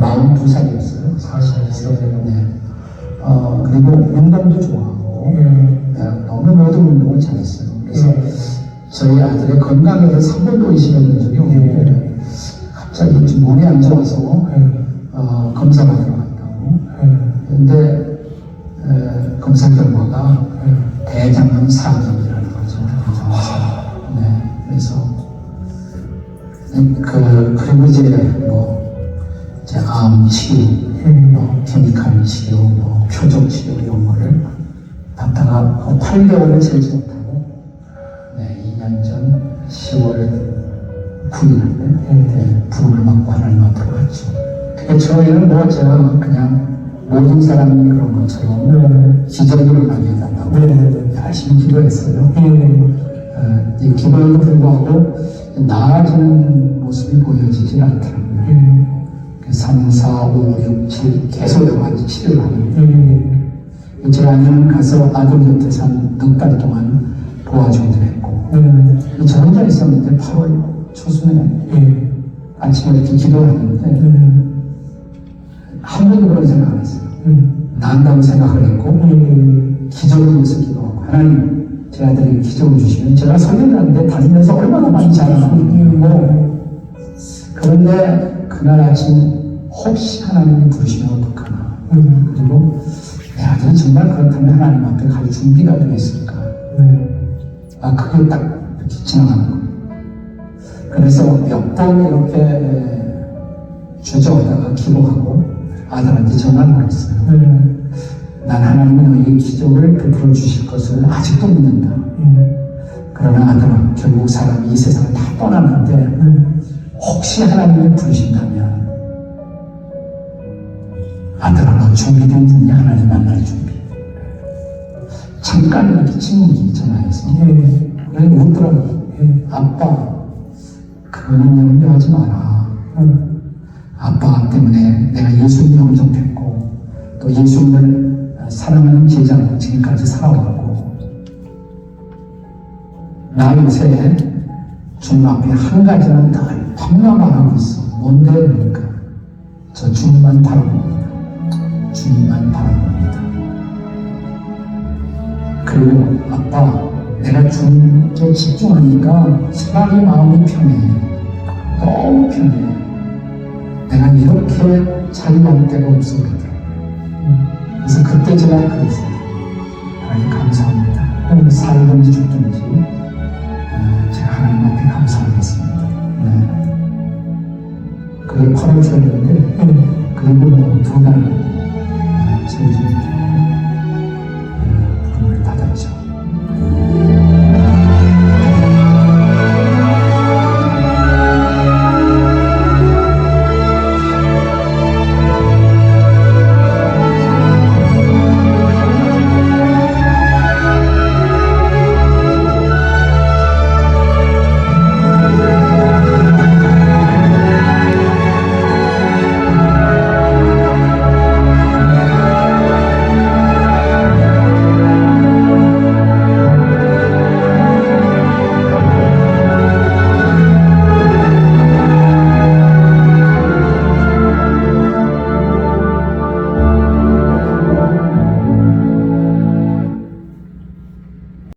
42살이었어요. 사실. 아, 네. 어, 그리고 운동도 좋아하고, 음. 네, 너무 모든 운동을 잘했어요. 그래서 음. 저희 아들의 건강에 대해서 한 번도 의심했던 적이 없는데, 갑자기 좀 몸이 안 좋아서, 음. 어, 검사 받으러 갔다고. 음. 근데, 에, 검사 결과가 음. 대장암 4기이라는 거죠. 대장암 4기. 네. 그래서, 그, 그리고 이제 뭐, 이제 암 치료, 뭐, 케미칼 치료, 뭐, 표적 치료 이런 거를 받다가 8개월을 살지 못하고, 네, 2년 전 10월 9일 날, 네, 부름을 받고 하나님 앞으로 갔죠. 저희는 뭐 제가 그냥 모든 사람이 그런 것처럼 네. 기적이 일어나게 해달라고 네. 열심히 기도했어요. 음. 어, 이 기도에도 불구하고 나아지는 3, 4, 5, 6, 7 계속 가지 치료를 하는 음. 제 아내는 가서 아들 곁에서 한넉달 동안 도와주기도 했고 음. 저 혼자 있었는데 8월 초순에 음. 아침에 이렇게 기도를 하는데 음. 한 번도 그런 생각 안 했어요. 음. 난다고 생각을 했고 음. 기적을 위해서 기도하고 하나님 제 아들에게 기적을 주시면 제가 설교를 하는데 다니면서 얼마나 많이 자라나고 그런데 그날 아침 혹시 하나님이 부르시면 어떡하나 음. 그리고 내 아들은 정말 그렇다면 하나님 앞에 갈 준비가 되겠을까 네. 아 그게 딱 지나가는 거예요 그래서 몇 번 이렇게 주저하다가 기도하고 아들한테 전화를 걸었어요 네. 난 하나님이 너에게 기적을 베풀어 주실 것을 아직도 믿는다 음. 그러나 아들아 결국 사람이 이 세상을 다 떠나는데 음. 혹시 하나님이 부르신다면 아들아 너 준비되어 있느냐 하나님 만날 준비. 잠깐 이렇게 친구이 전화해서 예. 그래 웃더라고. 예. 아빠 그거는 염려하지 마라. 음. 아빠 때문에 내가 예수님 영접했고 또 예수님을 사랑하는 제자로 지금까지 살아왔고 나 요새 주님 앞에 한 가지는 늘 방랑하고 있어. 뭔데 그러니까? 저 주님만 바라봅니다 주님만 바라봅니다 그리고 아빠 내가 주님께 집중하니까 사랑의 마음이 편해 너무 편해 내가 이렇게 자유할 때가. 음. 그래서 그때 제가 그랬어요. 하나님 감사합니다. 음, 살든지 죽든지 어, 제가 하나님 앞에 감사하겠습니다. 네. 그게 8월 초였는데 음. 그리고 뭐두달